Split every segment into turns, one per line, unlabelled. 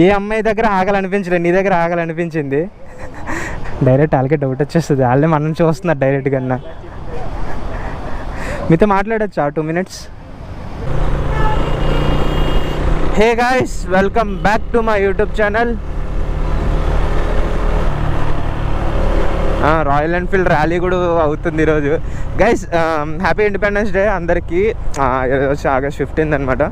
ఏ అమ్మాయి దగ్గర ఆగాలనిపించలేదు నీ దగ్గర ఆగాలనిపించింది. డైరెక్ట్ వాళ్ళకే డౌట్ వచ్చేస్తుంది. వాళ్ళే మనం చూస్తున్నారు డైరెక్ట్ కన్నా మీతో మాట్లాడచ్చా? Two minutes hey guys welcome back to my YouTube channel Royal Enfield rally కూడా అవుతుంది ఈరోజు. గైస్ హ్యాపీ ఇండిపెండెన్స్ డే అందరికీ. Ah, వచ్చి ఆగస్ట్ ఫిఫ్టీన్త్ అనమాట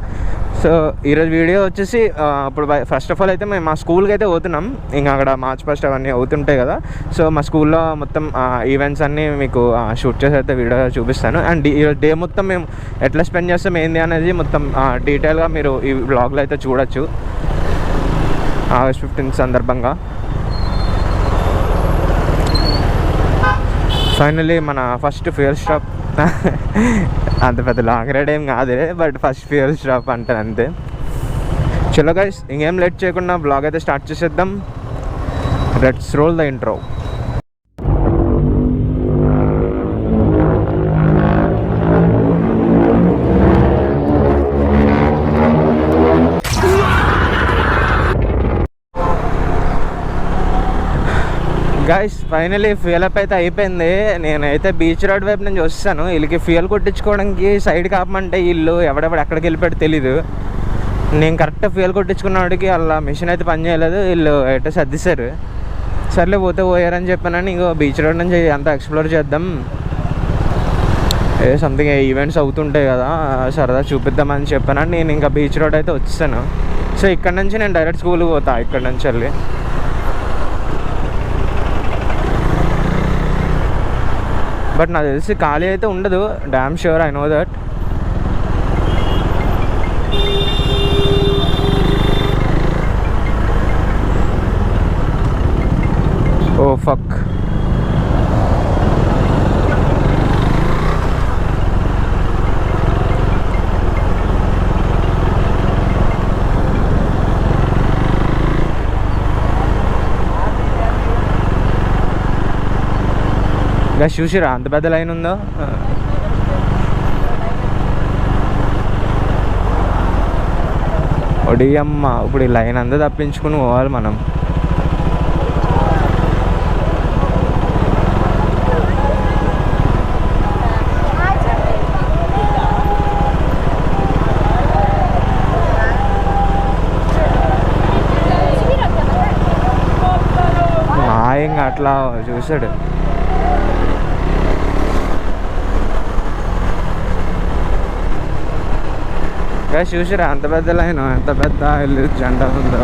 సో ఈరోజు వీడియో వచ్చేసి అప్పుడు ఇప్పుడు ఫస్ట్ ఆఫ్ ఆల్ అయితే మేము మా స్కూల్కి అయితే పోతున్నాం. ఇంకా అక్కడ మార్చ్ ఫస్ట్ అవన్నీ అవుతుంటాయి కదా. సో మా స్కూల్లో మొత్తం ఈవెంట్స్ అన్నీ మీకు షూట్ చేసి అయితే వీడియో చూపిస్తాను. అండ్ ఈరోజు డే మొత్తం మేము ఎట్లా స్పెండ్ చేస్తాం ఏంది అనేది మొత్తం డీటెయిల్గా మీరు ఈ బ్లాగ్లో అయితే చూడొచ్చు. ఆగస్ట్ ఫిఫ్టీన్త్ సందర్భంగా. ఫైనలీ మన ఫస్ట్ ఫేర్ స్టాప్ అంత పెద్ద లాంగ్ రైడ్ ఏం కాదే బట్ ఫస్ట్ ఫ్యూయల్ స్టాప్ అంటే అంతే. చలో గైస్ ఇంకేం లేట్ చేయకుండా బ్లాగ్ అయితే స్టార్ట్ చేసేద్దాం. Let's roll the intro guys finally fuel up అయితే అయిపోయింది. నేనైతే బీచ్ రోడ్ వైపు నుంచి వస్తాను. వీళ్ళకి ఫ్యూయల్ కొట్టించుకోవడానికి సైడ్ కాపమంటే వీళ్ళు ఎవడెవడు ఎక్కడికి వెళ్ళిపోయాడు తెలీదు. నేను కరెక్ట్ ఫ్యూయల్ కొట్టించుకున్నవాడికి వాళ్ళ మిషన్ అయితే పని చేయలేదు. వీళ్ళు అయితే సర్దిశారు. సర్లే పోతే పోయారని చెప్పానని ఇంకో బీచ్ రోడ్ నుంచి అంత ఎక్స్ప్లోర్ చేద్దాం. ఏ సంథింగ్ ఈవెంట్స్ అవుతుంటాయి కదా సరదా చూపిద్దామని చెప్పానని నేను ఇంకా బీచ్ రోడ్ అయితే వచ్చాను సో ఇక్కడ నుంచి నేను డైరెక్ట్ స్కూల్కి పోతా ఇక్కడ నుంచి వెళ్ళి. బట్ నాకు తెలిసి ఖాళీ అయితే ఉండదు. Damn sure I know that oh fuck ఇంకా చూసిరా? అంత పెద్ద లైన్ ఉందో? ఒడియమ్మ ఇప్పుడు ఈ లైన్ అంతా తప్పించుకుని పోవాలి మనం. మాయంగా అట్లా చూసాడు ఇంకా చూసిరా? అంత పెద్ద లైన్ ఎంత పెద్ద జెండా ఉందో.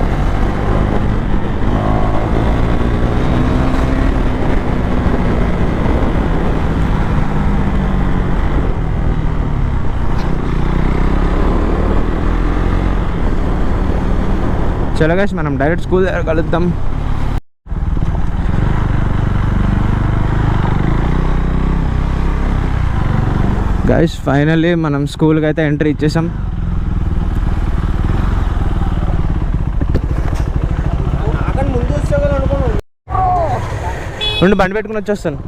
చలో guys మనం డైరెక్ట్ స్కూల్ దగ్గర కలుద్దాం. గైస్ ఫైనల్లీ మనం స్కూల్కి అయితే ఎంట్రీ ఇచ్చేసాం. నుండి బండి పెట్టుకుని వచ్చేస్తాను.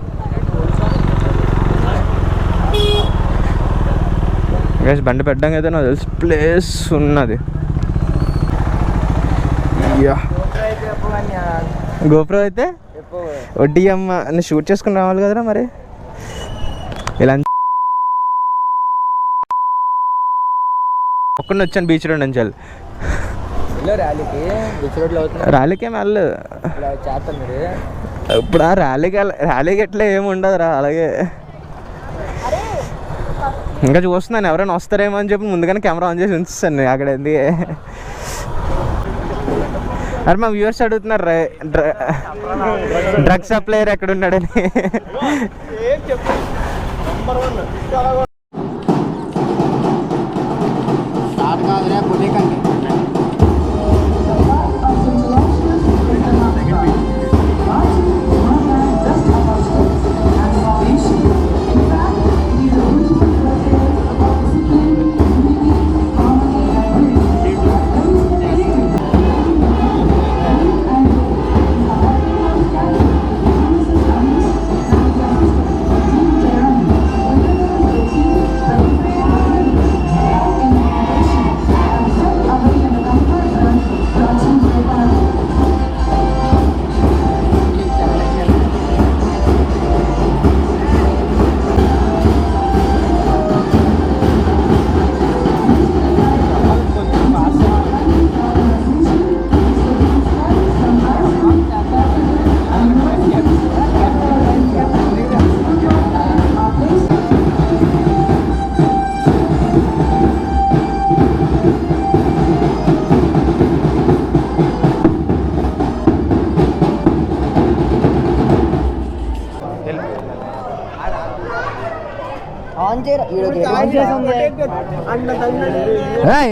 గైస్ బండి పెట్టడం అయితే నాకు తెలిసి ప్లేస్ ఉన్నది. గోప్రో అయితే? వడ్డీ అమ్మ నువ్వు షూట్ చేసుకుని రావాలి కదరా మరి? ఇలా ఒక్కడిని వచ్చాను బీచ్ రోడ్ నుంచి
ర్యాలీకి? బీచ్ రోడ్లో అవుతున్నారు
ర్యాలీకి ఏం ఇప్పుడు ఆ ర్యాలీకి ర్యాలీకి ఎట్లా ఏమి ఉండదు రా అలాగే. ఇంకా చూస్తున్నాను ఎవరైనా వస్తారేమో అని చెప్పి ముందుగానే కెమెరా ఆన్ చేసి ఉంచుతాను అక్కడ ఎందుకే. అరే మా వ్యూవర్స్ అడుగుతున్నారు డ్రగ్స్ సప్లయర్ ఎక్కడ ఉన్నాడని
స్టార్ట్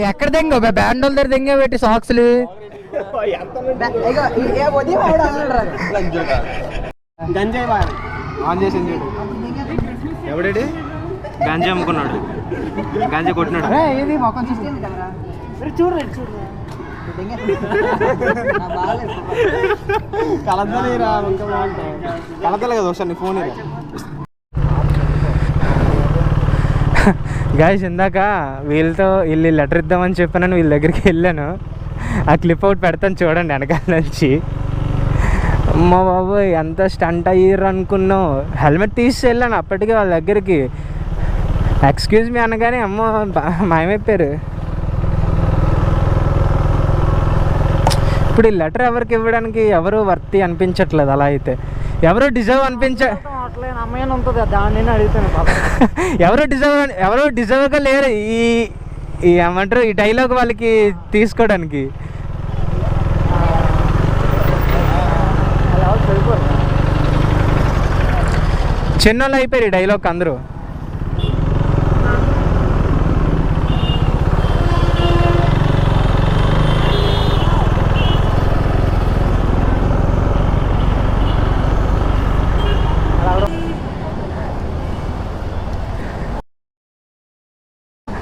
ఎక్కడ దెంగ? బ్యాండ్ వాళ్ళ దగ్గర దెంగ పెట్టి సాక్స్లు.
ఎవడేడి? గాంజా అమ్ముకున్నాడు. గాంజా కొట్టినాడు.
చూడండి
కలతలే కదా ఒకసారి నీ ఫోన్ గాయస్ ఇందాక వీళ్ళతో వీళ్ళు లెటర్ ఇద్దామని చెప్పానని వీళ్ళ దగ్గరికి వెళ్ళాను. ఆ క్లిప్ అవుట్ పెడతాను చూడండి వెనకాల నుంచి. మా బాబోయ్ ఎంత స్టంట్ అయ్యారు అనుకున్నావు హెల్మెట్ తీసి వెళ్ళాను అప్పటికే వాళ్ళ దగ్గరికి. ఎక్స్క్యూజ్ మీ అనగానే అమ్మ బా- మాయమైపోయారు. ఇప్పుడు ఈ లెటర్ ఎవరికి ఇవ్వడానికి ఎవరు వర్తి అనిపించట్లేదు అలా అయితే? ఎవరు డిజర్వ్ అనిపించ
అమ్మాయి ఉంటుంది దాన్ని అడుగుతాను
ఎవరు డిజర్వ్ ఎవరు డిజర్వ్గా లేరు ఈ ఈ ఏమంటారు ఈ డైలాగ్ వాళ్ళకి తీసుకోవడానికి చిన్నోళ్ళు అయిపోయారు ఈ డైలాగ్ అందరూ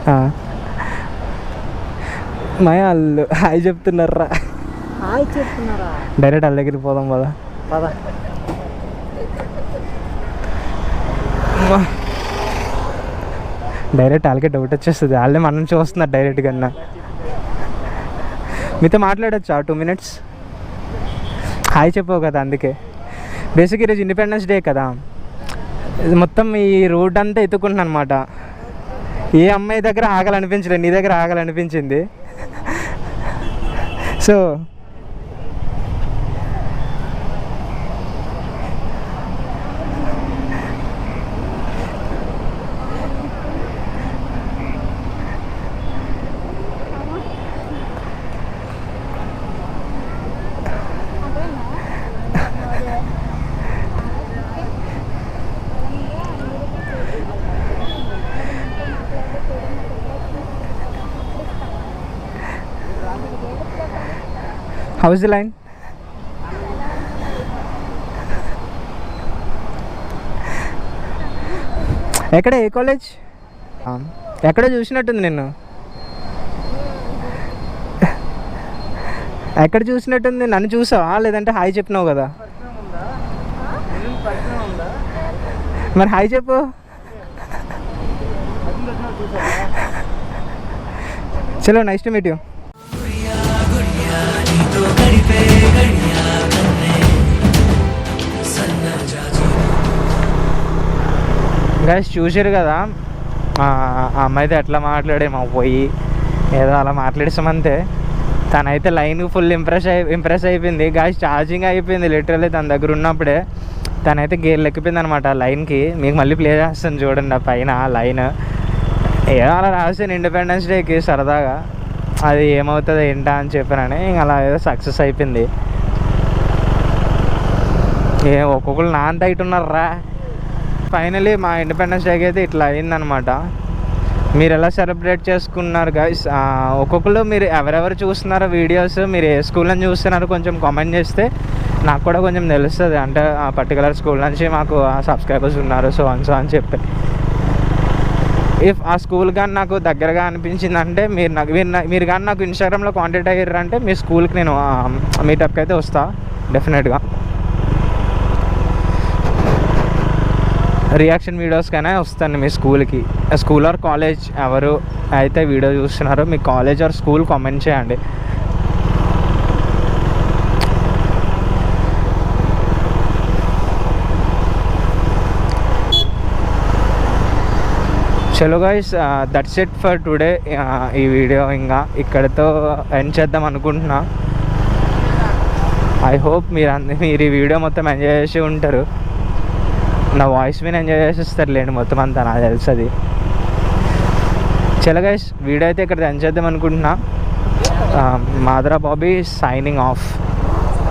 ఆ. మయ వాళ్ళు. హాయ్ చెప్తున్నారా?
హాయ్ చెప్తున్నారా?
డైరెక్ట్ వాళ్ళ దగ్గరికి పోదాం కదా
పద.
డైరెక్ట్ వాళ్ళకే డౌట్ వచ్చేస్తుంది. వాళ్ళే మనం చూస్తున్నారు డైరెక్ట్ కన్నా మీతో మాట్లాడచ్చా? టూ మినిట్స్ హాయ్ చెప్పావు కదా అందుకే. బేసిక్ ఈరోజు ఇండిపెండెన్స్ డే కదా. మొత్తం ఈ రోడ్ అంతా ఎత్తుకుంటున్నాను అనమాట ఏ అమ్మాయి దగ్గర ఆగాలనిపించలేదు నీ దగ్గర ఆగాలనిపించింది. So, so how's the line ఎక్కడ ఏ కాలేజ్ ఎక్కడ చూసినట్టుంది నిన్ను? ఎక్కడ చూసినట్టుంది? నన్ను చూసావా? లేదంటే హాయ్ చెప్పినావు కదా? మరి హాయ్ చెప్పు. చలో nice to meet you guys చూసారు కదా? ఆ ఆ అమ్మాయితో ఎట్లా మాట్లాడే మా పోయి ఏదో అలా మాట్లాడేసామంతే. తనైతే లైన్ ఫుల్ ఇంప్రెస్ అయి ఇంప్రెస్ అయిపోయింది. గాయస్ ఛార్జింగ్ అయిపోయింది. లిటరల్లీ తన దగ్గర ఉన్నప్పుడే తనైతే గేర్ ఎక్కిపోయింది అనమాట లైన్కి. మీకు మళ్ళీ ప్లే చేస్తాను చూడండి ఆ పైన లైన్. ఏదో అలా రాసాను ఇండిపెండెన్స్ డేకి సరదాగా. అది ఏమవుతుంది ఏంటా అని చెప్పానని ఇంక అలా ఏదో సక్సెస్ అయిపోయింది. ఏ ఒక్కొక్కరు నా అంత ఉన్నారా ఫైనలీ మా ఇండిపెండెన్స్ డేకి అయితే ఇట్లా అయిందనమాట మీరు ఎలా సెలబ్రేట్ చేసుకున్నారు గైస్ ఒక్కొక్కరు మీరు ఎవరెవరు చూస్తున్నారో వీడియోస్ మీరు ఏ స్కూల్ నుంచి చూస్తున్నారో కొంచెం కామెంట్ చేస్తే నాకు కూడా కొంచెం తెలుస్తుంది. అంటే ఆ పర్టికులర్ స్కూల్ నుంచి మాకు సబ్స్క్రైబర్స్ ఉన్నారు సో అని సో అని చెప్పి. ఇఫ్ ఆ స్కూల్ కానీ నాకు దగ్గరగా అనిపించింది అంటే మీరు నాకు మీరు మీరు కానీ నాకు ఇన్స్టాగ్రామ్లో కాంటాక్ట్ అయ్యారు అంటే మీ స్కూల్కి నేను మీటప్కి అయితే వస్తా డెఫినెట్గా రియాక్షన్ వీడియోస్కైనా వస్తాను మీ స్కూల్కి స్కూల్ ఆర్ కాలేజ్ ఎవరు అయితే వీడియో చూస్తున్నారో మీ కాలేజ్ ఆర్ స్కూల్ కామెంట్ చేయండి. చలో guys that's it for today ఈ వీడియో ఇంకా ఇక్కడతో ఎండ్ చేద్దాం అనుకుంటున్నా. ఐ హోప్ మీరు అందరూ మీరు ఈ వీడియో మొత్తం ఎంజాయ్ చేసి ఉంటారు. నా వాయిస్ మీద ఎంజాయ్ చేసేస్తారు లేండి మొత్తం అంతా నాకు తెలుసు అది చలో గైస్ వీడియో అయితే ఇక్కడ ఎండ్ చేద్దాం అనుకుంటున్నా. మాధురా బాబీ సైనింగ్ ఆఫ్